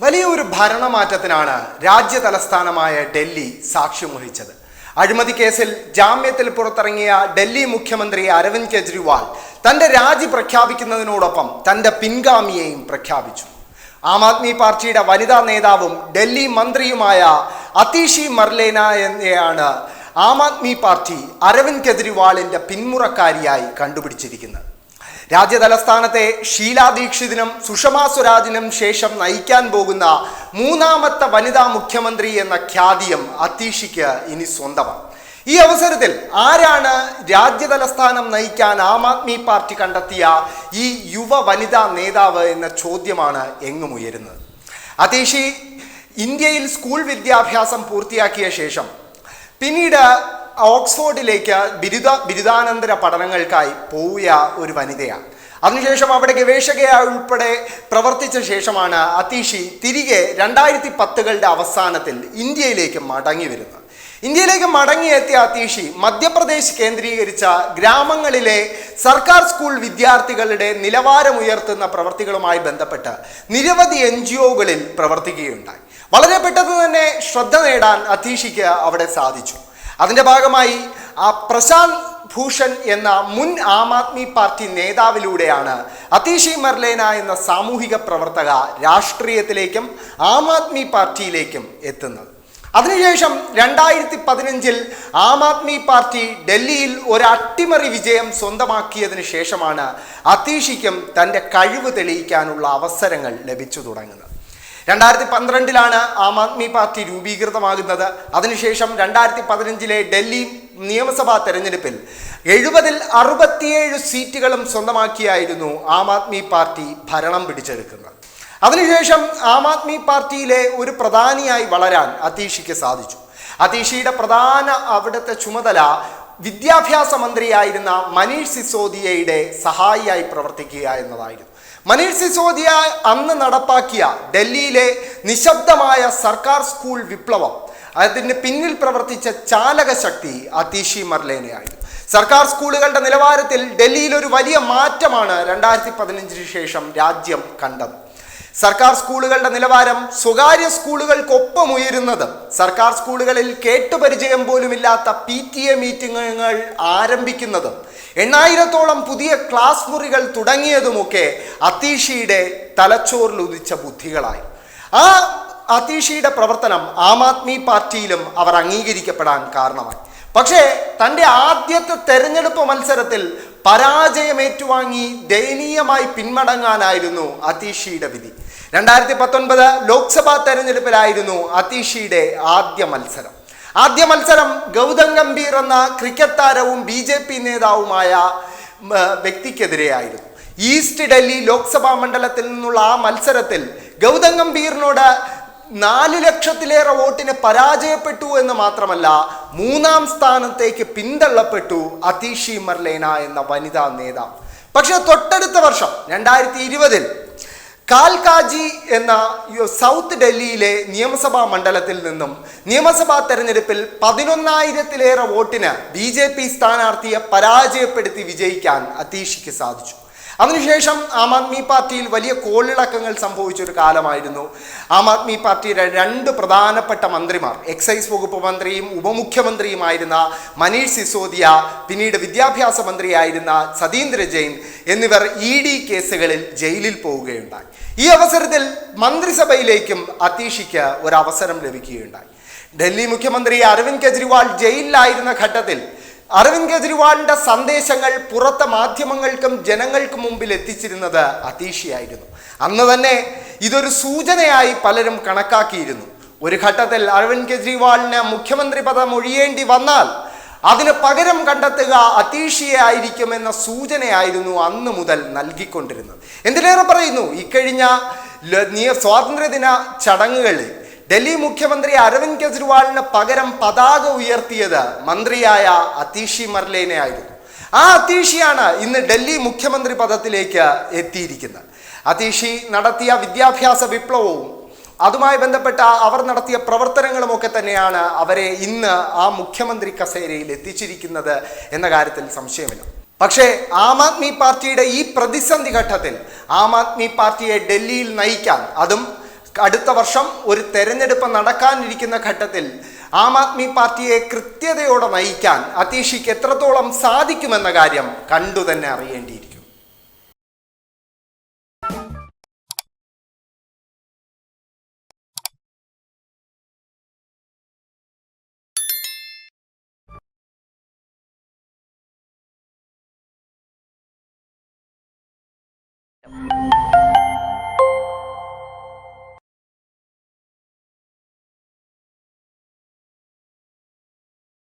വലിയൊരു ഭരണമാറ്റത്തിനാണ് രാജ്യ തലസ്ഥാനമായ ഡൽഹി സാക്ഷ്യം വഹിച്ചത് അഴിമതി കേസിൽ ജാമ്യത്തിൽ പുറത്തിറങ്ങിയ ഡൽഹി മുഖ്യമന്ത്രി അരവിന്ദ് കെജ്രിവാൾ തന്റെ രാജി പ്രഖ്യാപിക്കുന്നതിനോടൊപ്പം തന്റെ പിൻഗാമിയെയും പ്രഖ്യാപിച്ചു. ആം ആദ്മി പാർട്ടിയുടെ വനിതാ നേതാവും ഡൽഹി മന്ത്രിയുമായ അതീഷി മർലേന എന്നയാണ് ആം ആദ്മി പാർട്ടി അരവിന്ദ് കെജ്രിവാളിന്റെ പിന്മുറക്കാരിയായി കണ്ടുപിടിച്ചിരിക്കുന്നത്. രാജ്യതലസ്ഥാനത്തെ ഷീലാ ദീക്ഷിതിനും സുഷമാ സ്വരാജിനും ശേഷം നയിക്കാൻ പോകുന്ന മൂന്നാമത്തെ വനിതാ മുഖ്യമന്ത്രി എന്ന ഖ്യാതിയും അതീഷിക്ക് ഇനി സ്വന്തമാണ്. ഈ അവസരത്തിൽ ആരാണ് രാജ്യതലസ്ഥാനം നയിക്കാൻ ആം ആദ്മി പാർട്ടി കണ്ടെത്തിയ ഈ യുവ വനിതാ നേതാവ് എന്ന ചോദ്യമാണ് എങ്ങും ഉയരുന്നത്. അതീഷി ഇന്ത്യയിൽ സ്കൂൾ വിദ്യാഭ്യാസം പൂർത്തിയാക്കിയ ശേഷം പിന്നീട് ഓക്സ്ഫോർഡിലേക്ക് ബിരുദ ബിരുദാനന്തര പഠനങ്ങൾക്കായി പോയ ഒരു വനിതയാണ്. അതിനുശേഷം അവിടെ ഗവേഷകയായി ഉൾപ്പെടെ പ്രവർത്തിച്ച ശേഷമാണ് അതീഷി തിരികെ രണ്ടായിരത്തി പത്തുകളുടെ അവസാനത്തിൽ ഇന്ത്യയിലേക്ക് മടങ്ങി വരുന്നത്. ഇന്ത്യയിലേക്ക് മടങ്ങിയെത്തിയ അതീഷി മധ്യപ്രദേശ് കേന്ദ്രീകരിച്ച ഗ്രാമങ്ങളിലെ സർക്കാർ സ്കൂൾ വിദ്യാർത്ഥികളുടെ നിലവാരമുയർത്തുന്ന പ്രവർത്തികളുമായി ബന്ധപ്പെട്ട് നിരവധി എൻ ജി ഒകളിൽ പ്രവർത്തിക്കുകയുണ്ടായി. വളരെ പെട്ടെന്ന് തന്നെ ശ്രദ്ധ നേടാൻ അതീഷിക്ക് അവിടെ സാധിച്ചു. അതിന്റെ ഭാഗമായി ആ പ്രശാന്ത് ഭൂഷൺ എന്ന മുൻ ആം ആദ്മി പാർട്ടി നേതാവിലൂടെയാണ് അതീഷി മർലേന എന്ന സാമൂഹിക പ്രവർത്തക രാഷ്ട്രീയത്തിലേക്കും ആം ആദ്മി പാർട്ടിയിലേക്കും എത്തുന്നത്. അതിനുശേഷം രണ്ടായിരത്തി പതിനഞ്ചിൽ ആം ആദ്മി പാർട്ടി ഡൽഹിയിൽ ഒരു അട്ടിമറി വിജയം സ്വന്തമാക്കിയതിന് ശേഷമാണ് അതീഷിക്കും തന്റെ കഴിവ് തെളിയിക്കാനുള്ള അവസരങ്ങൾ ലഭിച്ചു തുടങ്ങുന്നത്. രണ്ടായിരത്തി പന്ത്രണ്ടിലാണ് ആം ആദ്മി പാർട്ടി രൂപീകൃതമാകുന്നത്. അതിനുശേഷം രണ്ടായിരത്തി പതിനഞ്ചിലെ ഡൽഹി നിയമസഭാ തെരഞ്ഞെടുപ്പിൽ എഴുപതിൽ അറുപത്തിയേഴ് സീറ്റുകളും സ്വന്തമാക്കിയായിരുന്നു ആം ആദ്മി പാർട്ടി ഭരണം പിടിച്ചെടുക്കുന്നത്. അതിനുശേഷം ആം ആദ്മി പാർട്ടിയിലെ ഒരു പ്രധാനിയായി വളരാൻ അതീഷിക്ക് സാധിച്ചു. അതീഷിയുടെ പ്രധാന അവിടുത്തെ ചുമതല വിദ്യാഭ്യാസ മന്ത്രിയായിരുന്ന മനീഷ് സിസോദിയയുടെ സഹായിയായി പ്രവർത്തിക്കുക എന്നതായിരുന്നു. മനീഷ് സിസോദിയ അന്ന് നടപ്പാക്കിയ ഡൽഹിയിലെ നിശബ്ദമായ സർക്കാർ സ്കൂൾ വിപ്ലവം. അതിന് പിന്നിൽ പ്രവർത്തിച്ച ചാലക ശക്തി അതീഷി മർലേനയായിരുന്നു. സർക്കാർ സ്കൂളുകളുടെ നിലവാരത്തിൽ ഡൽഹിയിൽ ഒരു വലിയ മാറ്റമാണ് രണ്ടായിരത്തി പതിനഞ്ചിന് ശേഷം രാജ്യം കണ്ടത്. സർക്കാർ സ്കൂളുകളുടെ നിലവാരം സ്വകാര്യ സ്കൂളുകൾക്കൊപ്പം ഉയരുന്നത്. സർക്കാർ സ്കൂളുകളിൽ കേട്ടുപരിചയം പോലുമില്ലാത്ത പി ടി എ മീറ്റിങ്ങുകൾ ആരംഭിക്കുന്നതും. എണ്ണായിരത്തോളം പുതിയ ക്ലാസ് മുറികൾ തുടങ്ങിയതുമൊക്കെ അതീഷിയുടെ തലച്ചോറിൽ ഉദിച്ച ബുദ്ധികളായി. ആ അതീഷിയുടെ പ്രവർത്തനം ആം ആദ്മി പാർട്ടിയിലും അവർ അംഗീകരിക്കപ്പെടാൻ കാരണമായി. പക്ഷേ തന്റെ ആദ്യത്തെ തെരഞ്ഞെടുപ്പ് മത്സരത്തിൽ പരാജയം ഏറ്റുവാങ്ങി ദയനീയമായി പിന്മടങ്ങാനായിരുന്നു അതീഷിയുടെ വിധി. രണ്ടായിരത്തി പത്തൊൻപത് ലോക്സഭാ തെരഞ്ഞെടുപ്പിലായിരുന്നു അതീഷിയുടെ ആദ്യ മത്സരം. ആദ്യ മത്സരം ഗൗതം ഗംഭീർ എന്ന ക്രിക്കറ്റ് താരവും ബി ജെ പി നേതാവുമായ വ്യക്തിക്കെതിരെയായിരുന്നു. ഈസ്റ്റ് ഡൽഹി ലോക്സഭാ മണ്ഡലത്തിൽ നിന്നുള്ള ആ മത്സരത്തിൽ ഗൗതം ഗംഭീറിനോട് നാല് ലക്ഷത്തിലേറെ വോട്ടിന് പരാജയപ്പെട്ടു എന്ന് മാത്രമല്ല മൂന്നാം സ്ഥാനത്തേക്ക് പിന്തള്ളപ്പെട്ടു അതീഷി മർലേന എന്ന വനിതാ നേതാവ്. പക്ഷെ തൊട്ടടുത്ത വർഷം രണ്ടായിരത്തി ഇരുപതിൽ കാൽകാജി എന്ന സൗത്ത് ഡൽഹിയിലെ നിയമസഭാ മണ്ഡലത്തിൽ നിന്നും നിയമസഭാ തെരഞ്ഞെടുപ്പിൽ പതിനൊന്നായിരത്തിലേറെ വോട്ടിന് ബി ജെ പി സ്ഥാനാർത്ഥിയെ പരാജയപ്പെടുത്തി വിജയിക്കാൻ അതീഷിക്ക് സാധിച്ചു. അതിനുശേഷം ആം ആദ്മി പാർട്ടിയിൽ വലിയ കോളിളക്കങ്ങൾ സംഭവിച്ച ഒരു കാലമായിരുന്നു. ആം ആദ്മി പാർട്ടിയുടെ രണ്ട് പ്രധാനപ്പെട്ട മന്ത്രിമാർ എക്സൈസ് വകുപ്പ് മന്ത്രിയും ഉപമുഖ്യമന്ത്രിയുമായിരുന്ന മനീഷ് സിസോദിയ പിന്നീട് വിദ്യാഭ്യാസ മന്ത്രിയായിരുന്ന സതീന്ദ്ര ജെയിൻ എന്നിവർ ഇ ഡി കേസുകളിൽ ജയിലിൽ പോവുകയുണ്ടായി. ഈ അവസരത്തിൽ മന്ത്രിസഭയിലേക്കും അതീഷിക്ക് ഒരു അവസരം ലഭിക്കുകയുണ്ടായി. ഡൽഹി മുഖ്യമന്ത്രി അരവിന്ദ് കെജ്രിവാൾ ജയിലിലായിരുന്ന ഘട്ടത്തിൽ അരവിന്ദ് കെജ്രിവാളിന്റെ സന്ദേശങ്ങൾ പുറത്തെ മാധ്യമങ്ങൾക്കും ജനങ്ങൾക്കും മുമ്പിൽ എത്തിച്ചിരുന്നത് അതീഷിയായിരുന്നു. അന്ന് തന്നെ ഇതൊരു സൂചനയായി പലരും കണക്കാക്കിയിരുന്നു. ഒരു ഘട്ടത്തിൽ അരവിന്ദ് കെജ്രിവാളിന് മുഖ്യമന്ത്രി പദം ഒഴിയേണ്ടി വന്നാൽ അതിന് പകരം കണ്ടെത്തുക അതീഷിയെ ആയിരിക്കുമെന്ന സൂചനയായിരുന്നു അന്ന് മുതൽ നൽകിക്കൊണ്ടിരുന്നത്. എന്തിലേറെ പറയുന്നു? ഇക്കഴിഞ്ഞ സ്വാതന്ത്ര്യദിന ചടങ്ങുകളിൽ ഡൽഹി മുഖ്യമന്ത്രി അരവിന്ദ് കെജ്രിവാളിന് പകരം പതാക ഉയർത്തിയത് മന്ത്രിയായ അതീഷി മർലേനെ ആയിരുന്നു. ആ അതീഷിയാണ് ഇന്ന് ഡൽഹി മുഖ്യമന്ത്രി പദത്തിലേക്ക് എത്തിയിരിക്കുന്നത്. അതീഷി നടത്തിയ വിദ്യാഭ്യാസ വിപ്ലവവും അതുമായി ബന്ധപ്പെട്ട അവർ നടത്തിയ പ്രവർത്തനങ്ങളുമൊക്കെ തന്നെയാണ് അവരെ ഇന്ന് ആ മുഖ്യമന്ത്രി കസേരയിൽ എത്തിച്ചിരിക്കുന്നത് എന്ന കാര്യത്തിൽ സംശയമില്ല. പക്ഷേ ആം ആദ്മി പാർട്ടിയുടെ ഈ പ്രതിസന്ധി ഘട്ടത്തിൽ ആം ആദ്മി പാർട്ടിയെ ഡൽഹിയിൽ നയിക്കാൻ അതും അടുത്ത വർഷം ഒരു തെരഞ്ഞെടുപ്പ് നടക്കാനിരിക്കുന്ന ഘട്ടത്തിൽ ആം ആദ്മി പാർട്ടിയെ കൃത്യതയോടെ നയിക്കാൻ അതീഷിക്ക് എത്രത്തോളം സാധിക്കുമെന്ന കാര്യം കണ്ടു തന്നെ അറിയേണ്ടിയിരിക്കും